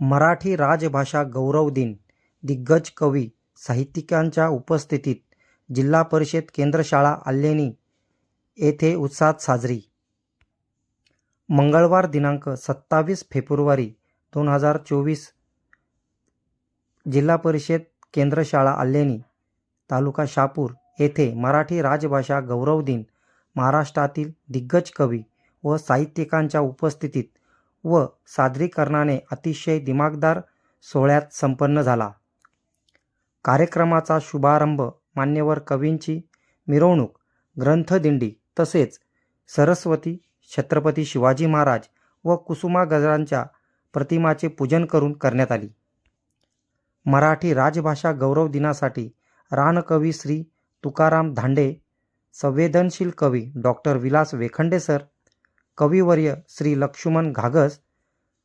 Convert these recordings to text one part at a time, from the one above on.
मराठी राजभाषा गौरव दिन दिग्गज कवी साहित्यिकांच्या उपस्थितीत जिल्हा परिषद केंद्रशाळा आल्लेनी येथे उत्साहात साजरी. मंगळवार दिनांक सत्तावीस फेब्रुवारी दोन हजार चोवीस जिल्हा परिषद केंद्रशाळा आल्लेनी तालुका शापूर येथे मराठी राजभाषा गौरव दिन महाराष्ट्रातील दिग्गज कवी व साहित्यिकांच्या उपस्थितीत व सादरीकरणाने अतिशय दिमागदार सोहळ्यात संपन्न झाला. कार्यक्रमाचा शुभारंभ मान्यवर कवींची मिरवणूक ग्रंथदिंडी तसेच सरस्वती छत्रपती शिवाजी महाराज व कुसुमाग्रजांच्या प्रतिमाचे पूजन करून करण्यात आली. मराठी राजभाषा गौरव दिनासाठी रानकवी श्री तुकाराम धांडे संवेदनशील कवी डॉक्टर विलास वेखंडे सर कविवर्य श्री लक्ष्मण घागस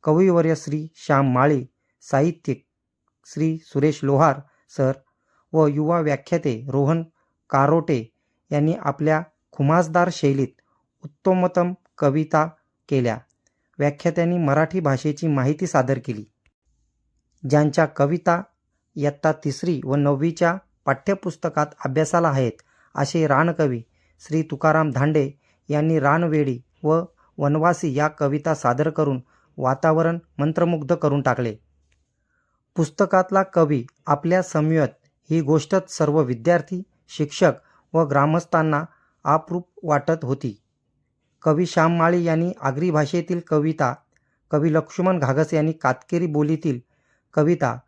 कविवर्य श्री श्याम माळी साहित्यिक श्री सुरेश लोहार सर व युवा व्याख्याते रोहन कारोटे यांनी आपल्या खुमासदार शैलीत उत्तमोत्तम कविता केल्या. व्याख्यात्यांनी मराठी भाषेची माहिती सादर केली. ज्यांच्या कविता इयत्ता तिसरी व नववीच्या पाठ्यपुस्तकात अभ्यासाला आहेत असे रानकवी श्री तुकाराम धांडे यांनी रानवेडी व वनवासी या कविता सादर करून वातावरण मंत्रमुग्ध करून टाकले. पुस्तकातला कवी आपल्या समयत ही गोष्टच सर्व विद्यार्थी शिक्षक व ग्रामस्थांना आपरूप वाटत होती. कवी श्याम माळी यांनी आगरी भाषेतील कविता कवी लक्ष्मण घागस यांनी कातकेरी बोलीतील कविता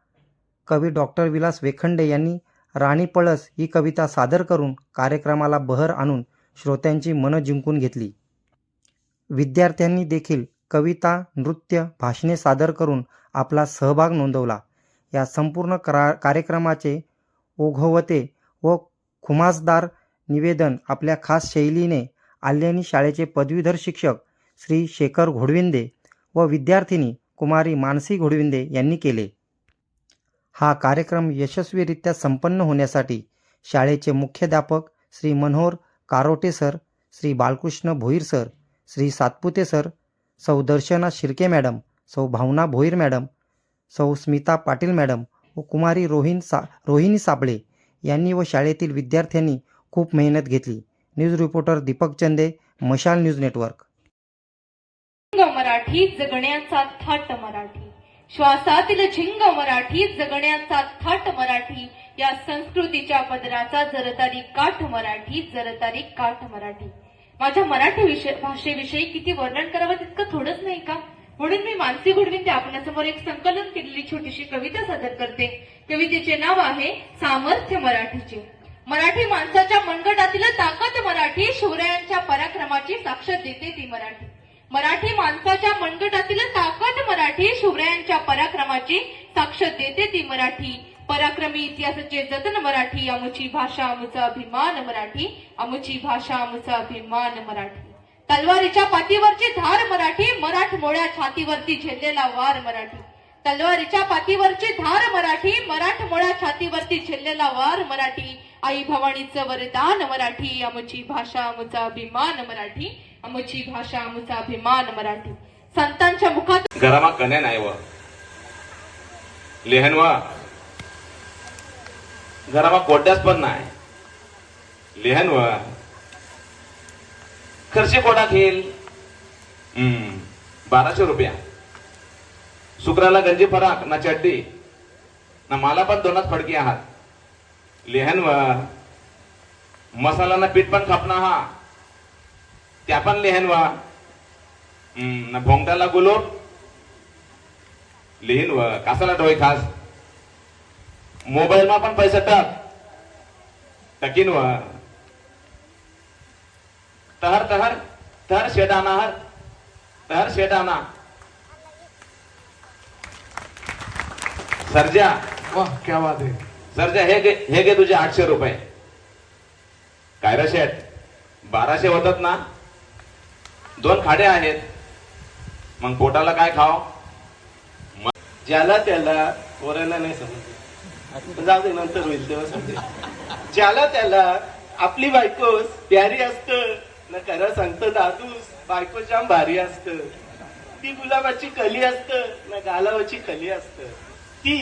कवी डॉक्टर विलास वेखंडे यांनी राणी पळस ही कविता सादर करून कार्यक्रमाला बहर आणून श्रोत्यांची मनं जिंकून घेतली. विद्यार्थ्यांनी देखील कविता नृत्य भाषणे सादर करून आपला सहभाग नोंदवला. या संपूर्ण करा कार्यक्रमाचे ओघवते व खुमासदार निवेदन आपल्या खास शैलीने आल्यानी शाळेचे पदवीधर शिक्षक श्री शेखर घोडविंदे व विद्यार्थिनी कुमारी मानसी घोडविंदे यांनी केले. हा कार्यक्रम यशस्वीरित्या संपन्न होण्यासाठी शाळेचे मुख्याध्यापक Shri Manohar Karote sir Shri Balkrishna Bhoir sir Shri Satpute sir सौ दर्शना शिर्के मॅडम सौ भावना भोईर मॅडम सौ स्मिता पाटील मॅडम व कुमारी रोहिन सा रोहिणी साबळे यांनी व शाळेतील विद्यार्थ्यांनी खूप मेहनत घेतली. न्यूज रिपोर्टर दीपक चंदे मशाल न्यूज नेटवर्क. मराठी जगण्याचा थाट मराठी. श्वासातील झिंग मराठी जगण्याचा थाट मराठी. या संस्कृतीच्या पदराचा जरतारी काठ मराठी जरतारी काठ मराठी. माझ्या मराठी विषय भाषेविषयी किती वर्णन करावं तितकं थोडंच नाही का? म्हणून मी मानसी गुडविंदे आपल्यासमोर एक संकलन केलेली छोटीशी कविता सादर करते. कवितेचे नाव आहे सामर्थ्य मराठीचे. मराठी माणसाच्या मनगटातील ताकद मराठी शिवरायांच्या पराक्रमाची साक्ष देते ती मराठी. मराठी माणसाच्या मनगटातील ताकद मराठी शिवरायांच्या पराक्रमाची साक्ष देते ती मराठी. पराक्रमी इतिहासाचे जतन मराठी आमुची भाषा आमचा अभिमान मराठी आमुची भाषा आमचा अभिमान मराठी. तलवारीच्या पाठीवरची धार मराठी मराठमोळ्या छातीवरती झेललेला वार मराठी. तलवारीच्या पाठीवरची धार मराठी मराठमोळ्या छातीवरती झेललेला वार मराठी. आई भवानीचं वरदान मराठी आमची भाषा आमचा अभिमान मराठी आमची भाषा आमचा अभिमान मराठी. संतांच्या मुखात घरामा कन्या नाही व. लेहनवा घरामा कोड्याच पण नाही. लेहनवा खर्चे कोडा घेईल? बाराशे रुपया. शुक्राला गंजी फराक ना चड्डी. ना मला पण दोनच फडकी आहात. लेहनवा मसाला ना पीठ पण खापना हा. त्या पण लेहनवा हम्म, ना भोंगटाला गुलो लिहिन व कासाला डोळे खास. मोबाईल मा पण पैसे टाक. टकीन व. तहर तहर तहर शेट आणा हर. तहर शेट आणा सर्जा. वाह क्या बात है. सर्जा हे हे घे तुझे आठशे रुपये. काय रे शेट बाराशे होतात ना? दोन खाडे आहेत. मग पोटाला काय खाव? ज्याला त्याला पोरांना नाही समजत. जाऊ दे नंतर होईल तेव्हा ज्याला त्याला आपली बायको प्यारी असत ना खरं सांगतो दादूस बायको जाम भारी असत. ती गुलाबाची कली असत ना गालावाची कली असत. ती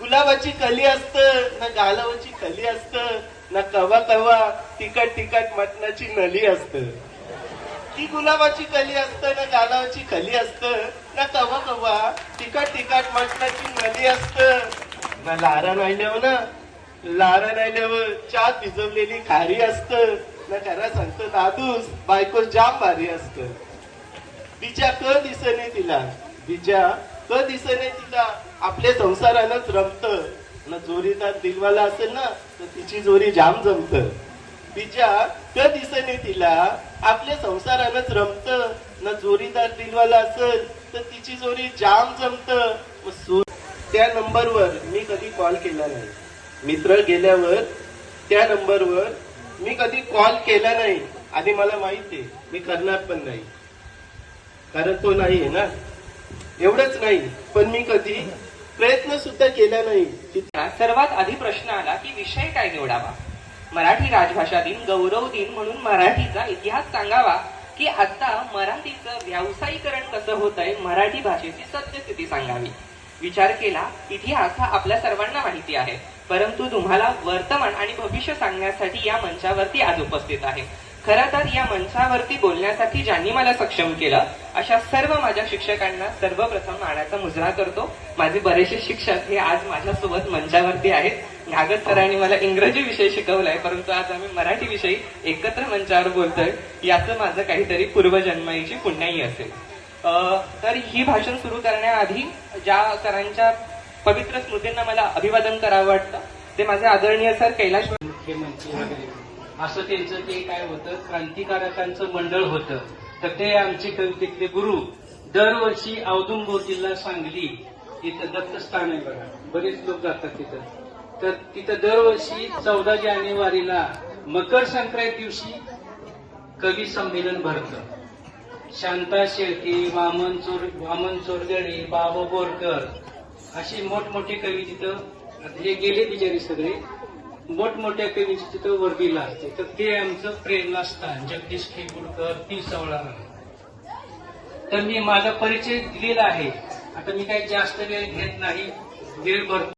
गुलाबाची कली असत ना गालावाची कली असत ना कवा कवा तिखट तिखट मटणाची नली असत. ती गुलाबाची कली असतं ना गालावाची कली असत ना कवा कवा तिखट तिखट मटणाची नली असत. लारा नायल्यावर ना. लारा नायल्यावर चहा भिजवलेली खारी असतं. ना खरा सांगतो दादूस बायको जाम भारी असतं. बिच्या क दिसणे तिला. बिच्या क दिसणे तिला. आपल्या संसारानच रमत. ना जोरीदार दिलवाला असेल ना तर तिची जोरी जाम जमत. बिच्या क दिसणे तिला. आपल्या संसारानच रमत. ना जोरीदार दिलवाला असेल तर तिची जोरी जाम जमत. त्या नंबरवर मी कधी कॉल केला नाही. मित्र गेल्यावर त्या नंबरवर मी कधी कॉल केला नाही. आणि मला माहिती आहे मी करणार पण नाही. कारण तो नाही आहे ना? एवढंच नाही पण मी कधी प्रयत्न सुद्धा केला नाही. सर्वात आधी प्रश्न आला की विषय काय निवडावा? मराठी राजभाषा दिन गौरव दिन म्हणून मराठीचा इतिहास सांगावा की आता मराठीचं व्यावसायीकरण कसं होत आहे मराठी भाषेची सत्यस्थिती सांगावी? विचार केला इतिहास हा आपल्या सर्वांना माहिती आहे. परंतु तुम्हाला वर्तमान आणि भविष्य सांगण्यासाठी या मंचावरती आज उपस्थित आहे. खर तर या मंचावरती बोलण्यासाठी ज्यांनी मला सक्षम केलं अशा सर्व माझ्या शिक्षकांना सर्वप्रथम मानाचा मुजरा करतो. माझे बरेचसे शिक्षक हे आज माझ्यासोबत मंचावरती आहेत. घागत सरांनी मला इंग्रजी विषय शिकवलाय परंतु आज आम्ही मराठी विषयी एकत्र मंचावर बोलतोय. याचं माझं काहीतरी पूर्वजन्माईची पुण्याही असेल. तर ही भाषण सुरू करण्याआधी ज्या सरांच्या पवित्र स्मृतींना मला अभिवादन करावं वाटतं ते माझे आदरणीय सर कैलाश मुख्यमंत्री वगैरे. असं त्यांचं ते काय होतं क्रांतिकारकांचं मंडळ होतं. तर ते आमचे कवितेतले गुरु. दरवर्षी औदुंबो जिल्हा सांगली तिथं दत्तस्थान आहे बघा. बरेच लोक जातात तिथं. तर तिथं दरवर्षी चौदा जानेवारीला मकर संक्रांती दिवशी कवी संमेलन भरतं. शांता शेळके वामन चोर वामन चोरगडे बाबा बोरकर अशी मोठमोठे कवी तिथं हे गेले बिचारी सगळे. मोठमोठ्या कवीची तिथं वर्दीला असते तर ते आमचं प्रेरणास्थान जगदीश खेकुडकर ती सवळा तर मी माझा परिचय दिलेला आहे. आता मी काही जास्त वेळ घेत नाही. वेळ भरतो